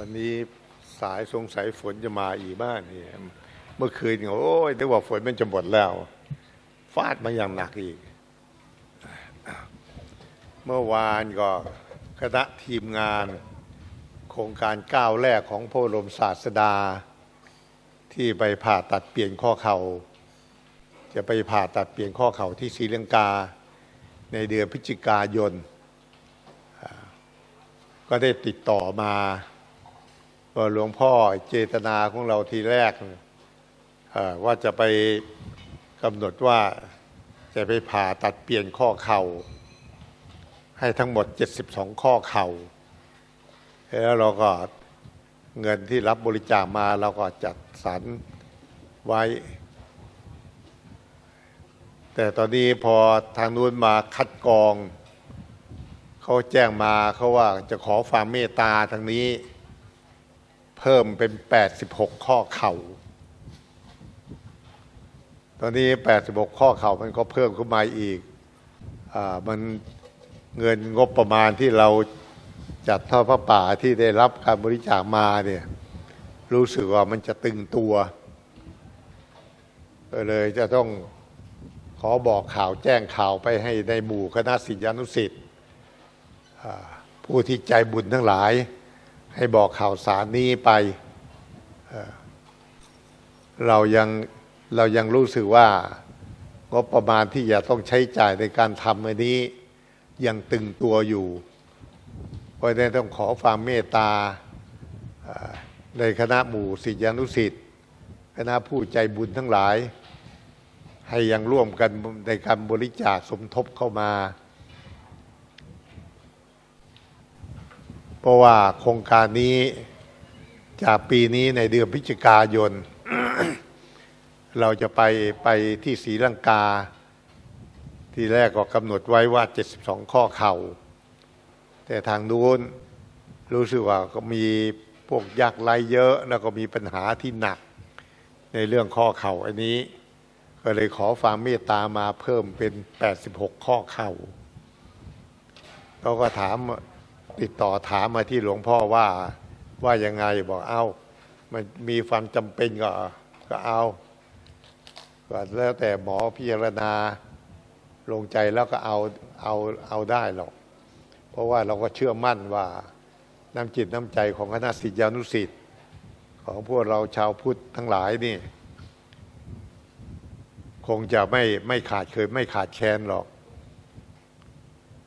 วันนี้สายสงสัยฝนจะมาอีกบ้านนี่เมื่อคืนโอ้ยนึกว่าฝนมันจะหมดแล้ว ฟาดมาอย่างหนักอีก เมื่อวานก็คณะทีมงาน โครงการก้าวแรกของพระบรมศาสดา ที่ไปผ่าตัดเปลี่ยนข้อเขา่า จะไปผ่าตัดเปลี่ยนข้อเข่าที่ศรีลังกา ในเดือนพฤศจิกายน ก็ได้ติดต่อมา ว่าหลวงพ่อเจตนาของเราทีแรกว่าจะไปกำหนดว่าจะไปผ่าตัดเปลี่ยนข้อเข่า ให้ทั้งหมด 72 ข้อเข่า แล้วเราก็เงินที่รับบริจาคมาเราก็จัดสรรไว้ แต่ตอนนี้พอทางนู้นมาคัดกรอง เขาแจ้งมาเขาว่าจะขอความเมตตาทางนี้ เพิ่มเป็น 86 ข้อเข่า ตอนนี้ 86 ข้อเข่ามันก็เพิ่มขึ้นมาอีกอมันเงินงบประมาณที่เราจัดทอพระป่าที่ได้รับการบริจาคมาเนี่ยรู้สึกว่ามันจะตึงตัวก็เลยจะต้องขอบอกข่าวแจ้งข่าวไปให้ในหมู่คณะศิษยานุศิษย์ผู้ที่ใจบุญทั้งหลาย ให้บอกข่าวสารนี้ไป เรายังเรายังรู้สึกว่างบประมาณที่จะต้องใช้จ่ายในการทำอันนี้ยังตึงตัวอยู่เพราะฉะนั้นต้องขอความเมตตาในคณะหมู่ศิษยานุศิษย์คณะผู้ใจบุญทั้งหลาย ให้ยังร่วมกันในการบริจาคสมทบเข้ามา เพ ราะว่าโครงการนี้จากปีนี้ในเดือนพฤศจิกายน เราจะไปไปที่ศรีลังกา ที่แรกก็กำหนดไว้ว่า 72 ข้อเข่า แต่ทางนู้นรู้สึกว่าก็มีพวกยากไร้เยอะ แล้วก็มีปัญหาที่หนักในเรื่องข้อเข่าอันนี้ ก็เลยขอความเมตตามาเพิ่มเป็น 86 ข้อเข่าเขาก็ถาม ติดต่อถามมาที่หลวงพ่อว่าว่ายังไงบอกเอามันมีความจำเป็นก็ก็เอาก็แล้วแต่หมอพิจารณาลงใจแล้วก็เอาเอาเอาได้หรอก เพราะว่าเราก็เชื่อมั่นว่าน้ำจิตน้ำใจของคณะศิษยานุศิษย์ของพวกเราชาวพุทธทั้งหลายนี่ คงจะไม่ไม่ขาดเคยไม่ขาดแคลนหรอก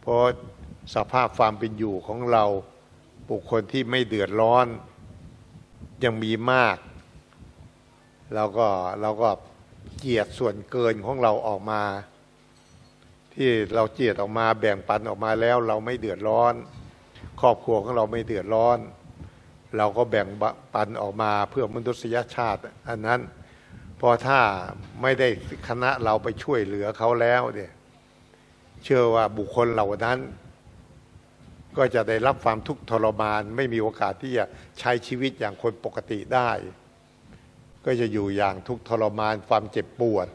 เพราะ สภาพความเป็นอยู่ของเราบุคคลที่ไม่เดือดร้อนยังมีมากเราก็เราก็เจียดส่วนเกินของเราออกมา ที่เราเจียดออกมาแบ่งปันออกมาแล้ว เราไม่เดือดร้อน ครอบครัวของเราไม่เดือดร้อน เราก็แบ่งปันออกมาเพื่อมนุษยชาติ อันนั้นเพอถ้าไม่ได้คณะเราไปช่วยเหลือเขาแล้วเนี่ยเชื่อว่าบุคคลเหล่านั้น ก็จะได้รับความทุกข์ทรมาน ไม่มีโอกาสที่จะใช้ชีวิตอย่างคนปกติได้ ก็จะอยู่อย่างทุกข์ทรมานความเจ็บปวด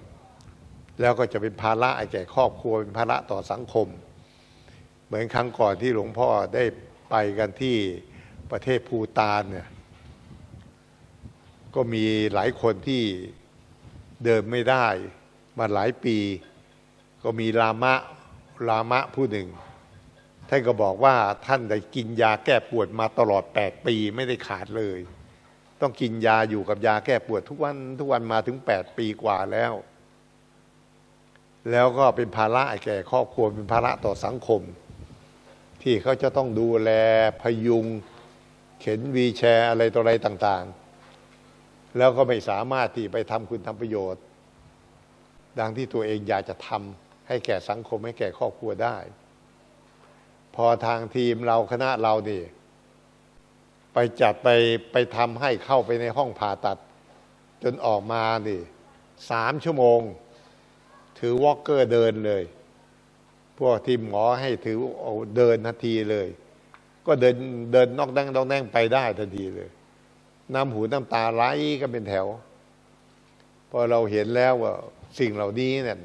แล้วก็จะเป็นภาระไอ้แก่ครอบครัวเป็นภาระต่อสังคม เหมือนครั้งก่อนที่หลวงพ่อได้ไปกันที่ประเทศภูตานเนี่ยก็มีหลายคนที่เดินไม่ได้มาหลายปี ก็มีลามะลามะผู้หนึ่ง ท่านก็บอกว่าท่านได้กินยาแก้ปวดมาตลอด 8 ปีไม่ได้ขาดเลย ต้องกินยาอยู่กับยาแก้ปวดทุกวันทุกวันมาถึง 8 ปีกว่าแล้ว แล้วก็เป็นภาระแก่ครอบครัวเป็นภาระต่อสังคม ที่เขาจะต้องดูแลพยุง เข็นวีแชร์อะไรต่ออะไรต่างๆ แล้วก็ไม่สามารถที่ไปทำคุณทำประโยชน์ ดังที่ตัวเองอยากจะทำให้แก่สังคมให้แก่ครอบครัวได้ พอทางทีมเราคณะเรานี่ไปจัดไปไปทำให้เข้าไปในห้องผ่าตัด จนออกมานี่สามชั่วโมง ถือวอล์กเกอร์เดินเลย พวกทีมหมอให้ถือเอาเดินนาทีเลย ก็เดินเดินนอกแดงนอกแดงไปได้ทันทีเลยน้ำหูน้ำตาไหลกันเป็นแถว พอเราเห็นแล้วว่าสิ่งเหล่านี้เนี่ย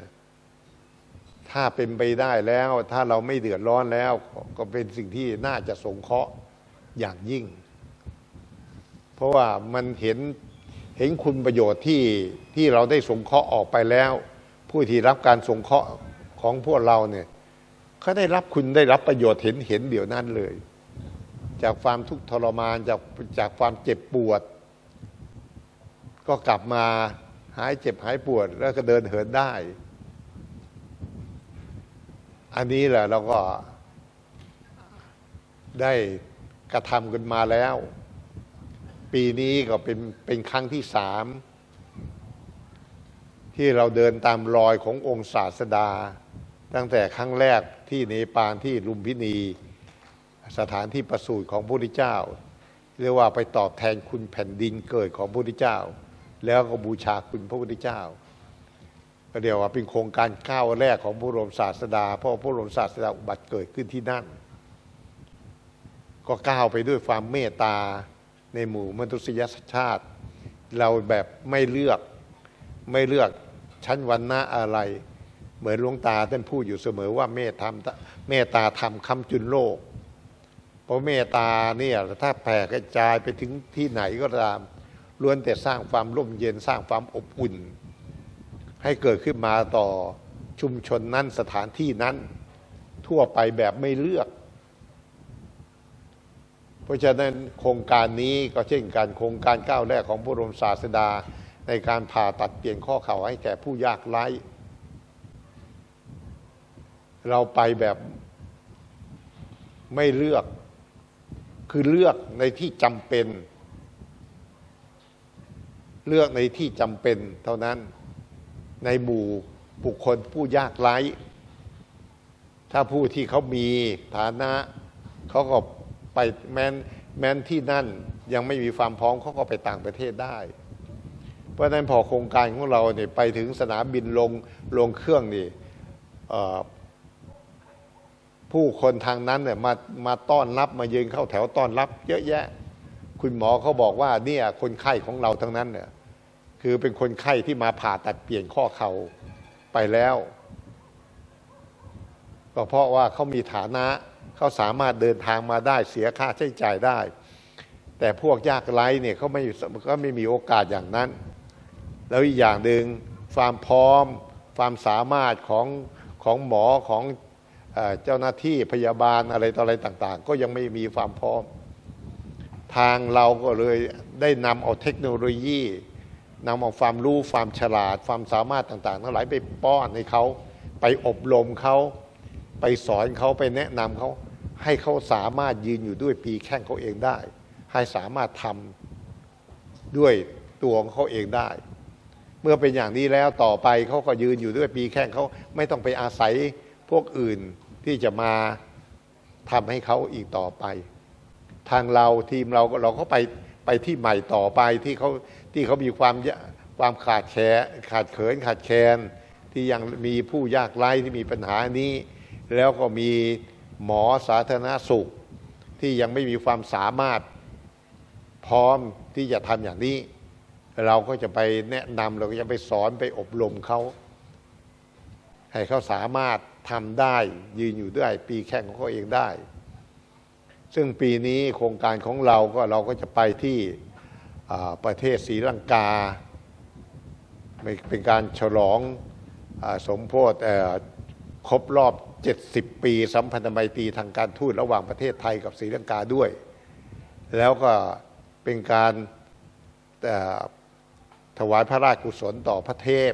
ถ้าเป็นไปได้แล้ว ถ้าเราไม่เดือดร้อนแล้ว ก็เป็นสิ่งที่น่าจะสงเคราะห์อย่างยิ่ง เพราะว่ามันเห็นเห็นคุณประโยชน์ที่ที่เราได้สงเคราะห์ออกไปแล้ว ผู้ที่รับการสงเคราะห์ของพวกเราเนี่ยเขาได้รับคุณได้รับประโยชน์เห็นเห็นเดี๋ยวนั้นเลย จากความทุกข์ทรมานจากจากความเจ็บปวด ก็กลับมาหายเจ็บหายปวดแล้วก็เดินเหินได้ อันนี้แหละเราก็ได้กระทำกันมาแล้ว ปีนี้ก็เป็นเป็นครั้งที่สาม ที่เราเดินตามรอยขององค์ศาสดา ตั้งแต่ครั้งแรกที่เนปาลที่ลุมพินี สถานที่ประสูติของพระพุทธเจ้า เรียกว่าไปตอบแทนคุณแผ่นดินเกิดของพระพุทธเจ้า แล้วก็บูชาคุณพระพุทธเจ้า ก็เดียวว่าเป็นโครงการก้าวแรกของพระบรมศาสดาเพราะพระบรมศาสดาอุบัติเกิดขึ้นที่นั่น ก็ก้าวไปด้วยความเมตตาในหมู่มนุษยชาติ เราแบบไม่เลือกไม่เลือกชั้นวันนะอะไร เหมือนหลวงตาท่านพูดอยู่เสมอว่าเมตตาเมตตาธรรมคำจุนโลก เพราะเมตตาเนี่ยถ้าแผ่กระจายไปถึงที่ไหนก็ตามล้วนแต่สร้างความร่มเย็นสร้างความอบอุ่น ให้เกิดขึ้นมาต่อชุมชนนั้นสถานที่นั้น ทั่วไปแบบไม่เลือก เพราะฉะนั้นโครงการนี้ก็เช่นกันโครงการก้าวแรกของพระบรมศาสดา ในการผ่าตัดเปลี่ยนข้อเข่าให้แก่ผู้ยากไร้ เราไปแบบไม่เลือก คือเลือกในที่จำเป็น เลือกในที่จำเป็นเท่านั้น ในหมู่บุคคลผู้ยากไร้ ถ้าผู้ที่เขามีฐานะเขาก็ไปแม้นแม้นที่นั่นยังไม่มีความพร้อมเขาก็ไปต่างประเทศได้ เพราะฉะนั้นพอโครงการของเราเนี่ยไปถึงสนามบินลงลงเครื่องนี่ผู้คนทางนั้นเนี่ยมามาต้อนรับมายืนเข้าแถวต้อนรับ เยอะแยะ คุณหมอเขาบอกว่าเนี่ยคนไข้ของเราทั้งนั้นเนี่ย คือเป็นคนไข้ที่มาผ่าตัดเปลี่ยนข้อเข่าไปแล้วก็เพราะว่าเขามีฐานะเขาสามารถเดินทางมาได้เสียค่าใช้จ่ายได้ แต่พวกยากไร้เนี่ยเขาไม่ก็ไม่มีโอกาสอย่างนั้น แล้วอีกอย่างหนึ่งความพร้อม ความสามารถของของหมอของเจ้าหน้าที่พยาบาลอะไรต่ออะไรต่าง ๆ ก็ยังไม่มีความพร้อม ทางเราก็เลยได้นำเอาเทคโนโลยี นำเอาความรู้ความฉลาด ความสามารถต่างๆทั้งหลายไปป้อนให้เขาไปอบรมเขาไปสอนเขาไปแนะนำเขาให้เขาสามารถยืนอยู่ด้วยปีแข้งเขาเองได้ ให้สามารถทำด้วยตัวของเขาเองได้ เมื่อเป็นอย่างนี้แล้วต่อไปเขาก็ยืนอยู่ด้วยปีแข้งเขาไม่ต้องไปอาศัยพวกอื่นที่จะมาทำให้เขาอีกต่อไป ทางเราทีมเราเราก็ไป ไปที่ใหม่ต่อไปที่เขาที่เขามีความความขาดแคลขาดเขินขาดแคลนที่ยังมีผู้ยากไร้ที่มีปัญหานี้ แล้วก็มีหมอสาธารณสุข ที่ยังไม่มีความสามารถพร้อมที่จะทำอย่างนี้ เราก็จะไปแนะนำเราก็จะไปสอนไปอบรมเขาให้เขาสามารถทำได้ยืนอยู่ด้วยปีแข่งของเขาเองได้ ซึ่งปีนี้โครงการของเราก็เราก็จะไปที่ประเทศศรีลังกา เป็นการฉลองอสมโพธิครบรอบ 70 ปี สัมพันธไมตรีทางการทูตระหว่างประเทศไทยกับศรีลังกาด้วย แล้วก็เป็นการถวายพระราชกุศลต่อพระเทพ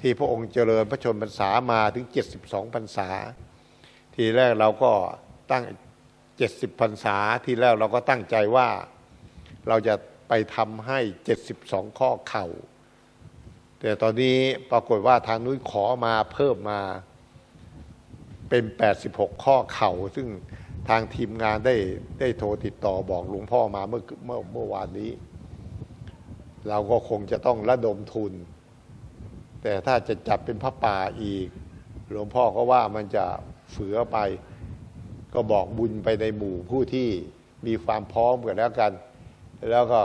ที่พระองค์เจริญพระชนพรรษามาถึง 72พรรษา ทีแรกเราก็ตั้ง 70พรรษาที่แรกเราก็ตั้งใจว่าเราจะไปทำให้72ข้อเข่า แต่ตอนนี้ปรากฏว่าทางนู้นขอมาเพิ่มมาเป็น86ข้อเข่า ซึ่งทางทีมงานได้ได้โทรติดต่อบอกหลวงพ่อมาเมื่อเมื่อเมื่อวานนี้ เราก็คงจะต้องระดมทุน แต่ถ้าจะจัดเป็นพระป่าอีก หลวงพ่อก็ว่ามันจะเฝือไป ก็บอกบุญไปในหมู่ผู้ที่มีความพร้อมกันแล้วกัน แล้วก็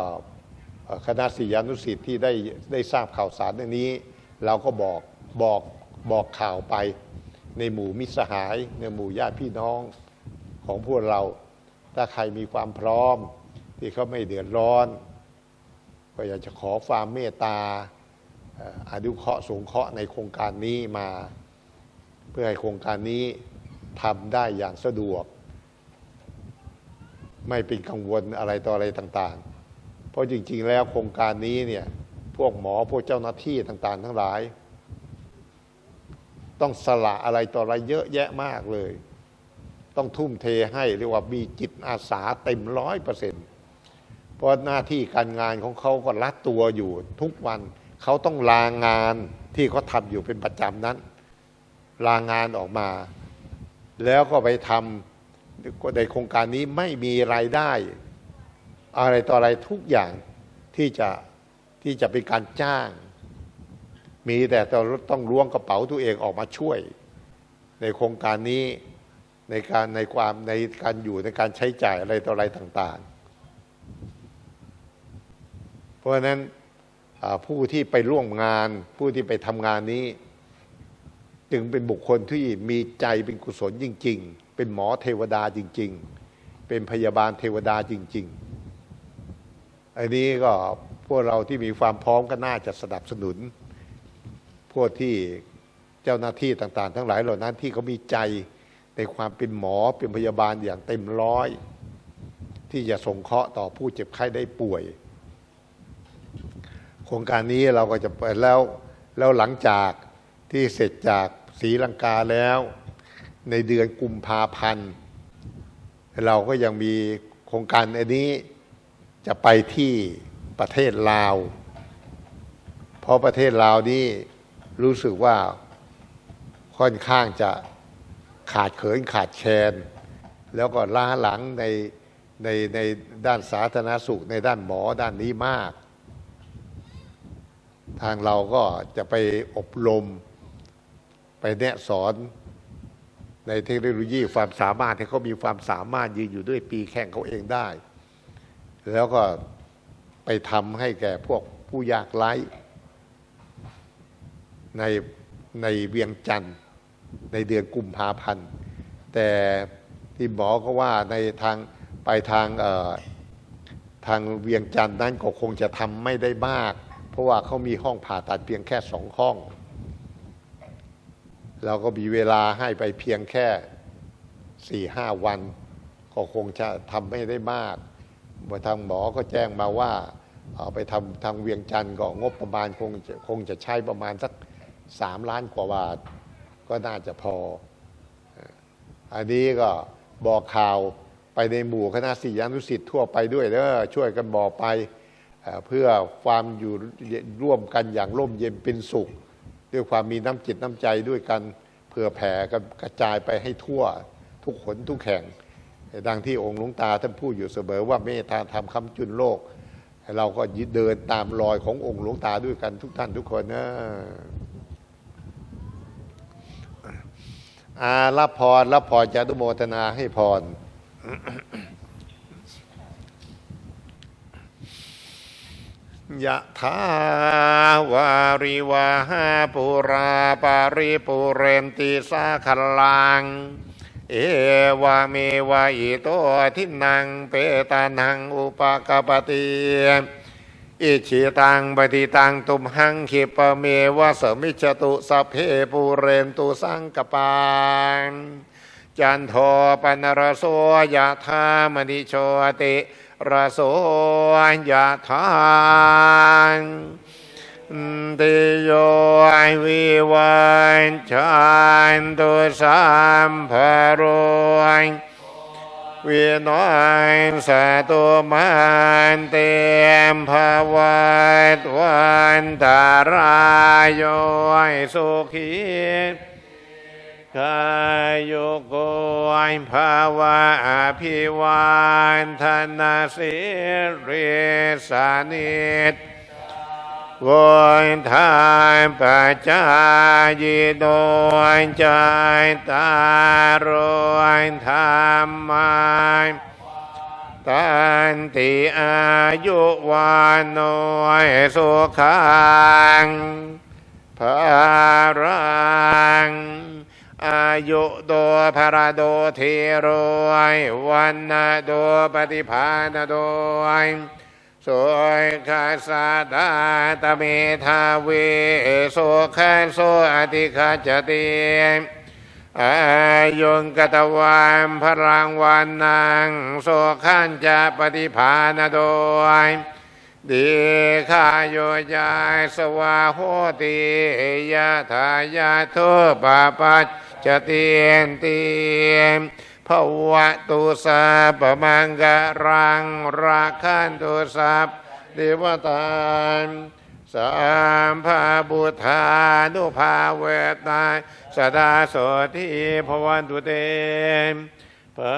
คณะศิยานุสิทธิ์ที่ได้ได้ทราบข่าวสารเรื่องนี้ เราก็บอกบอกบอกข่าวไปในหมู่มิตรสหายในหมู่ญาติพี่น้องของพวกเรา ถ้าใครมีความพร้อมที่เขาไม่เดือดร้อน ก็อยากจะขอความเมตตาอ่ออนุเคราะห์สงเคราะห์ในโครงการนี้มา เพื่อให้โครงการนี้ ทำได้อย่างสะดวก ไม่เป็นกังวลอะไรต่ออะไรต่าง ๆ เพราะจริง ๆ แล้วโครงการนี้เนี่ยพวกหมอพวกเจ้าหน้าที่ต่าง ๆ ทั้งหลาย ต้องสละอะไรต่ออะไรเยอะแยะมากเลย ต้องทุ่มเทให้เรียกว่ามีจิตอาสาเต็มร้อยเปอร์เซ็นต์เพราะหน้าที่การงานของเขาก็รัดตัวอยู่ทุกวันเขาต้องลางานที่เขาทำอยู่เป็นประจำนั้น ลางานออกมา แล้วก็ไปทำในโครงการนี้ไม่มีรายได้ อะไรต่ออะไรทุกอย่างที่จะที่จะเป็นการจ้าง มีแต่ต้องล้วงกระเป๋าตัวเองออกมาช่วย ในโครงการนี้ในการในความในการอยู่ในการใช้จ่ายอะไรต่ออะไรต่าง ๆ เพราะฉะนั้นผู้ที่ไปร่วมงานผู้ที่ไปทำงานนี้ จึงเป็นบุคคลที่มีใจเป็นกุศลจริง ๆ เป็นหมอเทวดาจริง ๆ เป็นพยาบาลเทวดาจริง ๆ อันนี้ก็พวกเราที่มีความพร้อมก็น่าจะสนับสนุน พวกที่เจ้าหน้าที่ต่างๆ ทั้งหลายเหล่านั้นที่เขามีใจในความเป็นหมอเป็นพยาบาลอย่างเต็มร้อย ที่จะส่งเคราะห์ต่อผู้เจ็บไข้ได้ป่วย โครงการนี้เราก็จะเปิดแล้วแล้วหลังจากที่เสร็จจาก ศรีลังกาแล้ว ในเดือนกุมภาพันธ์ เราก็ยังมีโครงการอันนี้จะไปที่ประเทศลาว เพราะประเทศลาวนี่รู้สึกว่าค่อนข้างจะขาดเขินขาดแคลนแล้วก็ล้าหลังในในในด้านสาธารณสุขในด้านหมอด้านนี้มาก ทางเราก็จะไปอบรม ไปแนะสอนในเทคโนโลยีความสามารถให้เขามีความสามารถยืนอยู่ด้วยปีแข่งเขาเองได้ แล้วก็ไปทำให้แก่พวกผู้ยากไร้ในในเวียงจันทร์ในเดือนกุมภาพันธ์ แต่ที่หมอก็ว่าในทางไปทางเอ่อทางเวียงจันทร์นั้นก็คงจะทำไม่ได้มาก เพราะว่าเขามีห้องผ่าตัดเพียงแค่สองห้อง เราก็มีเวลาให้ไปเพียงแค่สี่ห้าวัน ก็คงจะทำไม่ได้มากทางหมอก็แจ้งมาว่า เอาไปทำทางเวียงจันทร์ก็งบประมาณคงคงจะใช้ประมาณสักสามล้านกว่าบาท ก็น่าจะพอ อันนี้ก็บอกข่าวไปในหมู่คณะศิษยานุสิษย์ทั่วไปด้วยเด้อช่วยกันบอกไปเพื่อความอยู่ร่วมกันอย่างร่มเย็นเป็นสุข ด้วยความมีน้ำจิตน้ำใจด้วยกันเพื่อแผ่กันกระจายไปให้ทั่วทุกขนทุกแห่ง ดังที่องค์หลวงตาท่านพูดอยู่เสมอว่าเมตตาธรรมคำจุนโลก เราก็ยเดินตามรอยขององค์หลวงตาด้วยกันทุกท่านทุกคนนะอารับพรรับพรจะอนุโมทนาให้พร ยะถาวาริวาหาปุราปาริปุเรนติสาคลัง เอวาเมวะอิโตทินังเปตานังอุปกปติอิชิตังปฏิตังตุมหังขิปเมวะสมิจตุสเพปุเรนตุสังกปาน จันโทปนรโสยะธามณิโชติรโสยะธานติโยวิวันชันตุสัมภโรวินัยสตุมันเตมภวัตวันตารายโยสุขี กายโยโกยภาวะอภิวันธนาสิริสานิตวนทานปัจจายโดยใจตารวนธรรมายตันติอายุวานโนยสุขังภารัง อายุโดภาราโดเทโรยวันนาโดปฏิภาณโดยสวยคาสาดาตเมทาเวโสขันโสอธิคาจติอายุงกตวามพลังวันนังโสขันจะปฏิภาณโดยดีขายโยยายสวาโหติยะทายาทุปาปัจ จเตียนเตียนภวะตุสาปมังกรังราคันตุสัพเดวตานสามภาบุธานุภาเวตาสดาโสทีภวันตุเตภา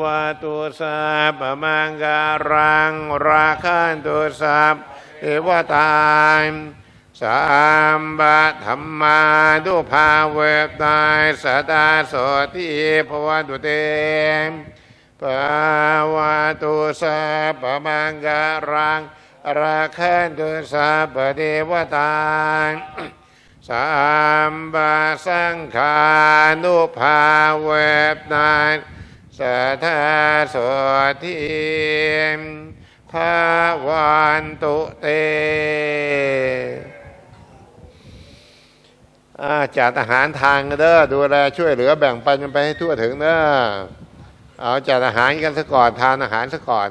วะตุสัพพมังการังราคันตุสัพเทวตา สัมบะธรรมาดุภาเวตายสตาโสทีภวตุเตภาวตุสัพพมังการังราคันตุสัพพเทวตาสัมบาสังขานุภาเวบนานสัทธาโสทิมภาวันตุเต จัดอาหารทางกันเด้อดูแลช่วยเหลือแบ่งปันกันไปให้ทั่วถึงเด้อเอาจัดอาหารกันซะก่อนทานอาหารซะก่อน